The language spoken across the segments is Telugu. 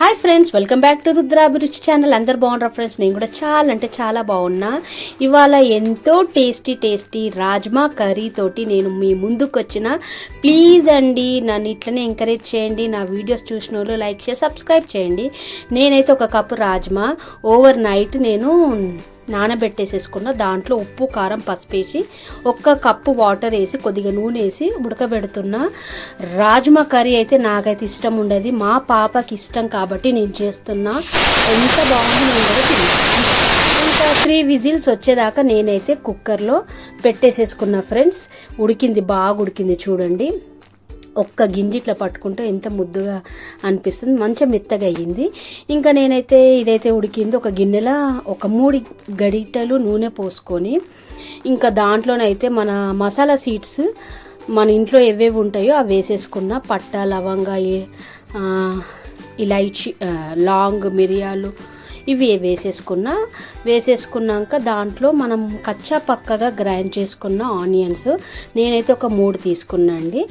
Hi friends welcome back to Rudrabhiruchi channel అందరు బాగున్నారు ఫ్రెండ్స్ నేను కూడా చాలా అంటే చాలా బాగున్నా. ఇవాళ ఎంతో టేస్టీ టేస్టీ రాజ్మా కర్రీ తోటి నేను మీ ముందుకు వచ్చిన. ప్లీజ్ అండి నన్ను ఇట్లనే ఎంకరేజ్ చేయండి. నా వీడియోస్ చూసిన వాళ్ళు లైక్ చేసి సబ్స్క్రైబ్ చేయండి. నేనైతే ఒక కప్పు రాజ్మా. ఓవర్ నైట్ నేను నానబెట్టేసేసుకున్న దాంట్లో ఉప్పు కారం పసుపు వేసి ఒక్క కప్పు వాటర్ వేసి కొద్దిగా నూనె వేసి ఉడకబెడుతున్న రాజ్మా కర్రీ అయితే నాకైతే ఇష్టం ఉండదు. మా పాపకి ఇష్టం కాబట్టి నేను చేస్తున్నా ఎంత బాగుంది నేను కూడా తిన్నాను. ఇంకా త్రీ విజిల్స్ వచ్చేదాకా నేనైతే కుక్కర్లో పెట్టేసేసుకున్నా ఫ్రెండ్స్. ఉడికింది బాగా ఉడికింది చూడండి. ఒక్క గింజ ఇట్లా పట్టుకుంటే ఎంత ముద్దుగా అనిపిస్తుంది. మంచిగా మెత్తగా అయ్యింది. ఇంకా నేనైతే ఇదైతే ఉడికింది. ఒక గిన్నెలో ఒక మూడు గడిటలు నూనె పోసుకొని ఇంకా దాంట్లోనైతే మన మసాలా సీడ్స్ మన ఇంట్లో ఏవేవి ఉంటాయో అవి వేసేసుకున్న పట్ట లవంగా ఇలైచి లాంగ్ మిరియాలు ఇవి వేసేసుకున్న. వేసేసుకున్నాక దాంట్లో మనం కచ్చా పక్కగా గ్రైండ్ చేసుకున్న ఆనియన్స్. నేనైతే ఒక మూడు తీసుకున్నా అండి.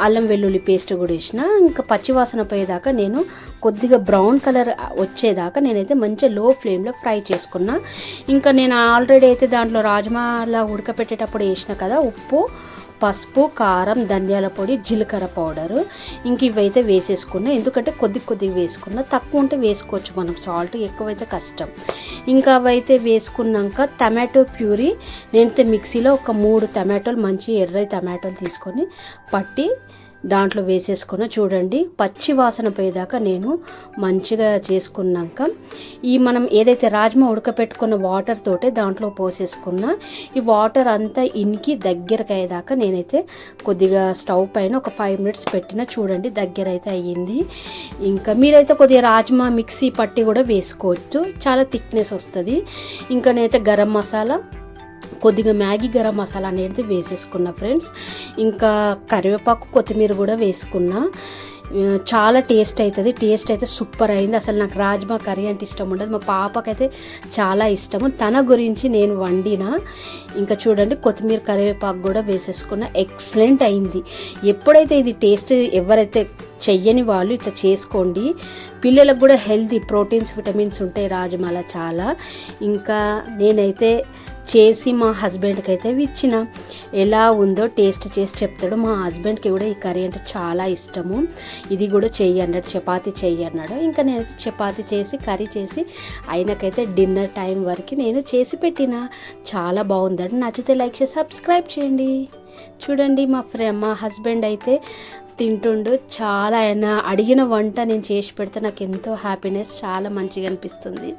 అల్లం వెల్లుల్లి పేస్ట్ కూడా వేసిన. ఇంకా పచ్చివాసన పోయేదాకా నేను కొద్దిగా బ్రౌన్ కలర్ వచ్చేదాకా నేనైతే మంచిగా లో ఫ్లేమ్లో ఫ్రై చేసుకున్నా. ఇంకా నేను ఆల్రెడీ అయితే దాంట్లో రాజ్మాలా ఉడకపెట్టేటప్పుడు వేసిన కదా ఉప్పు పసుపు కారం ధనియాల పొడి జీలకర్ర పౌడరు. ఇంక ఇవైతే వేసేసుకున్నా. ఎందుకంటే కొద్ది కొద్దిగా వేసుకున్నా. తక్కువ ఉంటే వేసుకోవచ్చు మనం సాల్ట్. ఎక్కువైతే కష్టం. ఇంకా అవైతే వేసుకున్నాక టమాటో ప్యూరీ నేనైతే మిక్సీలో ఒక మూడు టమాటోలు మంచి ఎర్ర టమాటోలు తీసుకొని పట్టి దాంట్లో వేసేసుకున్న చూడండి పచ్చి వాసన పోయేదాకా నేను మంచిగా చేసుకున్నాక ఈ మనం ఏదైతే రాజ్మా ఉడకపెట్టుకున్న వాటర్ తోటే దాంట్లో పోసేసుకున్న ఈ వాటర్ అంతా ఇనికి దగ్గరకు అయ్యేదాకా నేనైతే కొద్దిగా స్టవ్ పైన ఒక ఫైవ్ మినిట్స్ పెట్టిన చూడండి దగ్గర అయితే అయ్యింది. ఇంకా మీరైతే కొద్దిగా రాజ్మా మిక్సీ పట్టి కూడా వేసుకోవచ్చు చాలా థిక్నెస్ వస్తుంది. ఇంకా నేనైతే గరం మసాలా కొద్దిగా మ్యాగీ గరం మసాలా అనేది వేసేసుకున్నా ఫ్రెండ్స్. ఇంకా కరివేపాకు కొత్తిమీర కూడా వేసుకున్నా. చాలా టేస్ట్ అవుతుంది టేస్ట్ అయితే సూపర్ అయింది. అసలు నాకు రాజ్మా కర్రీ అంటే ఇష్టం ఉండదు. మా పాపకైతే చాలా ఇష్టము. తన గురించి నేను వండిన. ఇంకా చూడండి కొత్తిమీర కరివేపాకు కూడా వేసేసుకున్న. ఎక్సలెంట్ అయింది. ఎప్పుడైతే ఇది టేస్ట్ ఎవరైతే చెయ్యని వాళ్ళు ఇట్లా చేసుకోండి. పిల్లలకు కూడా హెల్తీ ప్రోటీన్స్ విటమిన్స్ ఉంటాయి రాజమాల చాలా. ఇంకా నేనైతే చేసి మా హస్బెండ్కి అయితే ఇచ్చిన. ఎలా ఉందో టేస్ట్ చేసి చెప్తాడు. మా హస్బెండ్కి కూడా ఈ కర్రీ అంటే చాలా ఇష్టము. ఇది కూడా చెయ్యి అన్నాడు. చపాతి చెయ్యి అన్నాడు. ఇంకా నేను చపాతి చేసి కర్రీ చేసి ఆయనకైతే డిన్నర్ టైం వరకు నేను చేసి పెట్టిన. చాలా బాగుందండి నచ్చితే లైక్ చేసి సబ్స్క్రైబ్ చేయండి. చూడండి మా ఫ్రె మా హస్బెండ్ అయితే తింటుండు. చాలా ఆయన అడిగిన వంట నేను చేసి పెడితే నాకు ఎంతో హ్యాపీనెస్ చాలా మంచిగా అనిపిస్తుంది.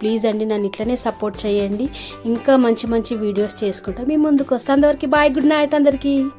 ప్లీజ్ అండి నన్ను ఇట్లనే సపోర్ట్ చేయండి. ఇంకా మంచి మంచి వీడియోస్ చేసుకుంటా. మీ ముందుకు వస్తాను అందరికీ బాయ్ గుడ్ నైట్ అందరికీ.